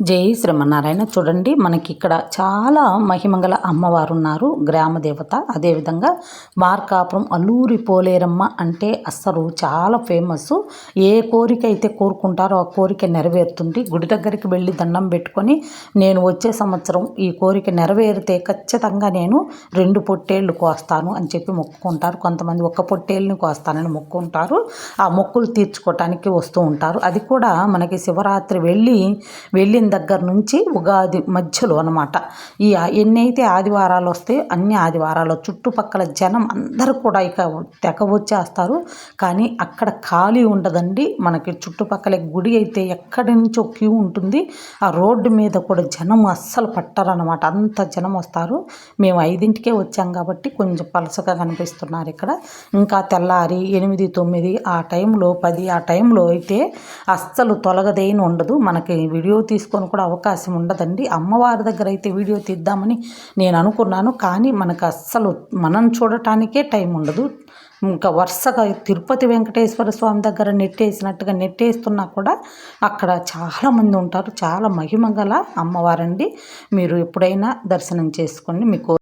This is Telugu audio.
జై శ్రీమన్నారాయణ. చూడండి మనకి ఇక్కడ చాలా మహిమంగళ అమ్మవారు ఉన్నారు గ్రామ దేవత అదేవిధంగా మార్కాపురం అల్లూరి పోలేరమ్మ అంటే అస్సలు చాలా ఫేమస్. ఏ కోరిక అయితే కోరుకుంటారో ఆ కోరిక నెరవేరుతుంది. గుడి దగ్గరికి వెళ్ళి దండం పెట్టుకొని నేను వచ్చే సంవత్సరం ఈ కోరిక నెరవేరితే ఖచ్చితంగా నేను రెండు పొట్టేళ్ళు కోస్తాను అని చెప్పి మొక్కుకుంటారు. కొంతమంది ఒక్క పొట్టేళ్ళని కోస్తానని మొక్కుంటారు. ఆ మొక్కులు తీర్చుకోవటానికి వస్తూ ఉంటారు. అది కూడా మనకి శివరాత్రి వెళ్ళి వెళ్ళిన దగ్గర నుంచి ఉగాది మధ్యలో అనమాట ఈ ఎన్నైతే ఆదివారాలు వస్తే అన్ని ఆదివారాలు చుట్టుపక్కల జనం అందరూ కూడా ఇక తెగ వచ్చేస్తారు. కానీ అక్కడ ఖాళీ ఉండదండి. మనకి చుట్టుపక్కల గుడి అయితే ఎక్కడి నుంచో క్యూ ఉంటుంది. ఆ రోడ్డు మీద కూడా జనం అస్సలు పట్టారనమాట అంత జనం వస్తారు. మేము ఐదింటికే వచ్చాం కాబట్టి కొంచెం పలసగా కనిపిస్తున్నారు ఇక్కడ. ఇంకా తెల్లారి ఎనిమిది తొమ్మిది ఆ టైంలో పది ఆ టైంలో అయితే అస్సలు తొలగదేని ఉండదు. మనకి వీడియో తీసుకొని కూడా అవకాశం ఉండదండి. అమ్మవారి దగ్గర అయితే వీడియో తీద్దామని నేను అనుకున్నాను. కానీ మనకు అస్సలు మనం చూడటానికే టైం ఉండదు. ఇంకా వరుసగా తిరుపతి వెంకటేశ్వర స్వామి దగ్గర నెట్టేసినట్టుగా నెట్టేస్తున్నా కూడా అక్కడ చాలామంది ఉంటారు. చాలా మహిమ గల అమ్మవారండి. మీరు ఎప్పుడైనా దర్శనం చేసుకోండి. మీకు